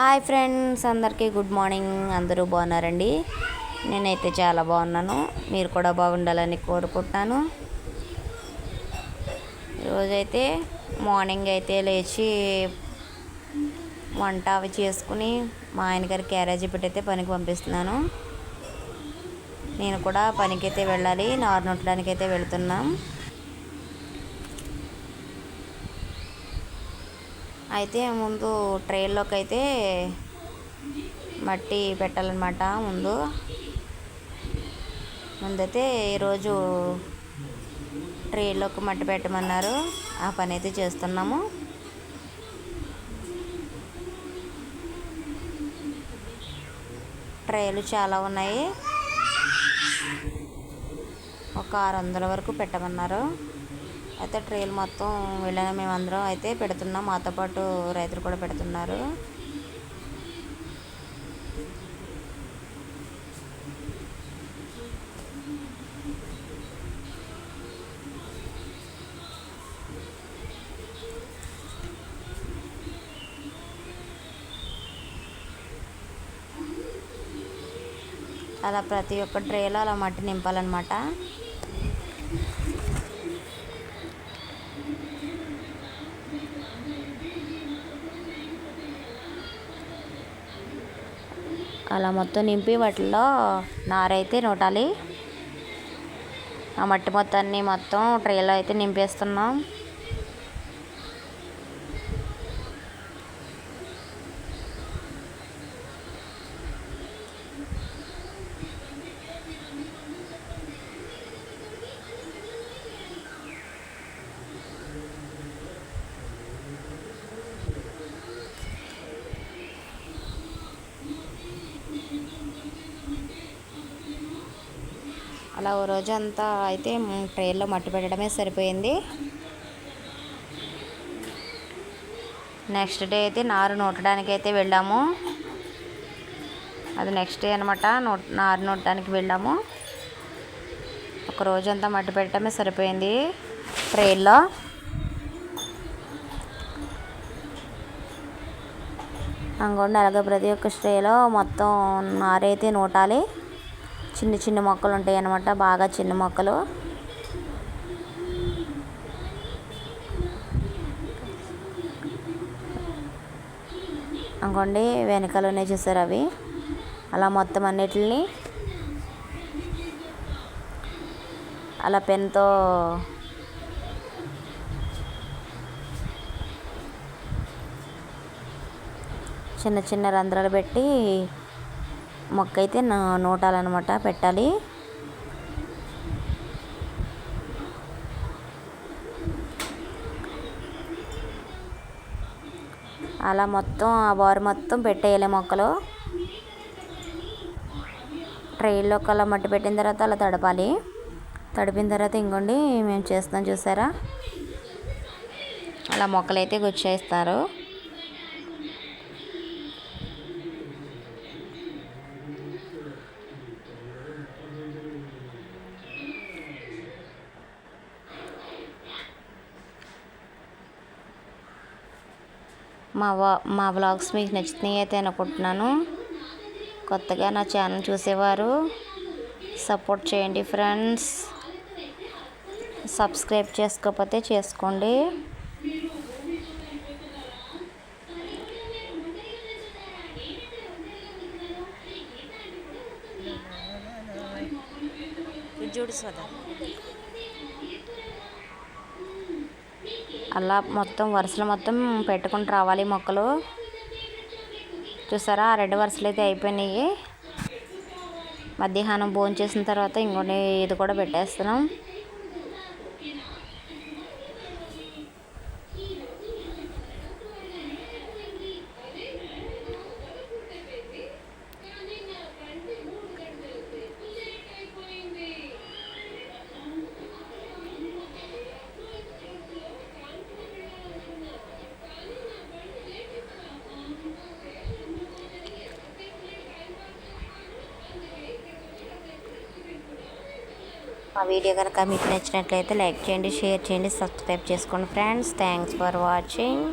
Hi friends అందరికీ good morning. అందరూ బాగున్నారండి? నేనైతే చాలా బాగున్నాను. మీరు కూడా బాగుండాలని కోరుకుంటున్నాను ఈరోజైతే మార్నింగ్ అయితే లేచి వంట అవి చేసుకుని మా ఆయనగారి క్యారేజీ పెట్టయితే పనికి పంపిస్తున్నాను. నేను కూడా పనికి అయితే వెళ్ళాలి నారు అయితే వెళ్తున్నాం. అయితే ముందు ట్రైల్లోకి అయితే మట్టి పెట్టాలన్నమాట ముందు. ముందైతే ఈరోజు ట్రైల్లోకి మట్టి పెట్టమన్నారు. ఆ పని అయితే చేస్తున్నాము. ట్రైలు చాలా ఉన్నాయి. ఒక ఆరు వందల వరకు పెట్టమన్నారు. అయితే ట్రైల్ మొత్తం వెళ్ళిన మేమందరం అయితే పెడుతున్నాం. మాతో పాటు రైతులు కూడా పెడుతున్నారు. అలా ప్రతి ఒక్క ట్రేలో అలా మట్టి నింపాలన్నమాట. అలా మొత్తం నింపి వాటిలో నారైతే నూటాలి. ఆ మట్టి మొత్తాన్ని మొత్తం ట్రేలో అయితే నింపేస్తున్నాం. అలా ఓ రోజు అంతా అయితే ట్రైన్లో మట్టి పెట్టడమే సరిపోయింది. నెక్స్ట్ డే అయితే నారు నూటడానికి అయితే వెళ్ళాము. అది నెక్స్ట్ డే అనమాట నూ నారు నూటడానికి వెళ్ళాము. ఒక రోజంతా మట్టి పెట్టడమే సరిపోయింది ట్రైన్లో. అంగోండి అలాగే ప్రతి ఒక్క స్ట్రేలో మొత్తం నారైతే నూటాలి. చిన్న చిన్న మొక్కలు ఉంటాయి అన్నమాట బాగా చిన్న మొక్కలు. అనుకోండి వెనకాలనే చూసారు అవి? అలా మొత్తం అన్నిటిని అలా పెన్తో చిన్న చిన్న రంధ్రాలు పెట్టి మొక్క అయితే నూటాలన్నమాట పెట్టాలి. అలా మొత్తం ఆ బారు మొత్తం పెట్టేయాలి మొక్కలు. ట్రైల్లో అలా మట్టి పెట్టిన తర్వాత అలా తడపాలి. తడిపిన తర్వాత ఇంకోండి మేము చేస్తాం చూసారా? అలా మొక్కలైతే గుచ్చేస్తారు. మా వా మా వ్లాగ్స్ మీకు నచ్చినాయి అయితే అనుకుంటున్నాను. కొత్తగా నా ఛానల్ చూసేవారు సపోర్ట్ చేయండి ఫ్రెండ్స్. సబ్స్క్రైబ్ చేసుకోకపోతే చేసుకోండి. జోడి సదా అలా మొత్తం వరుసలు మొత్తం పెట్టుకుంటూ రావాలి మొక్కలు. చూసారా? ఆ రెండు వరుసలు అయితే అయిపోయినాయి. మధ్యాహ్నం భోజనం చేసిన తర్వాత ఇంకొన్ని ఇది కూడా పెట్టేస్తున్నాం. మా వీడియో కనుక మీకు నచ్చినట్లయితే లైక్ చేయండి షేర్ చేయండి సబ్స్క్రైబ్ చేసుకోండి. Friends thanks for watching.